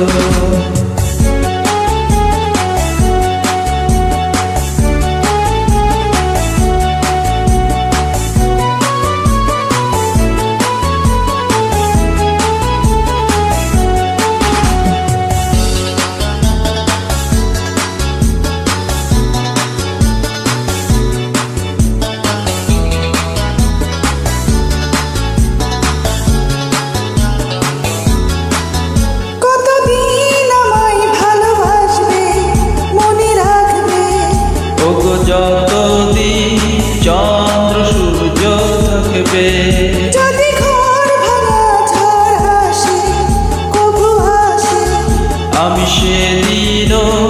Oh. আসবে আসে। আমি সেদিনও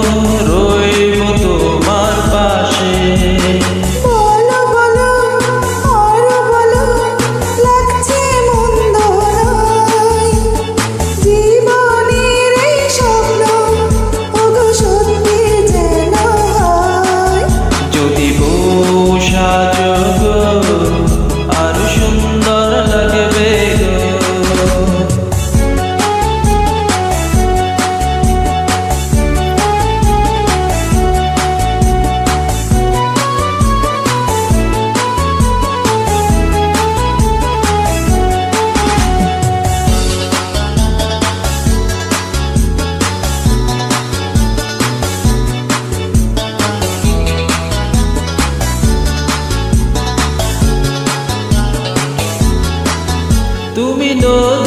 know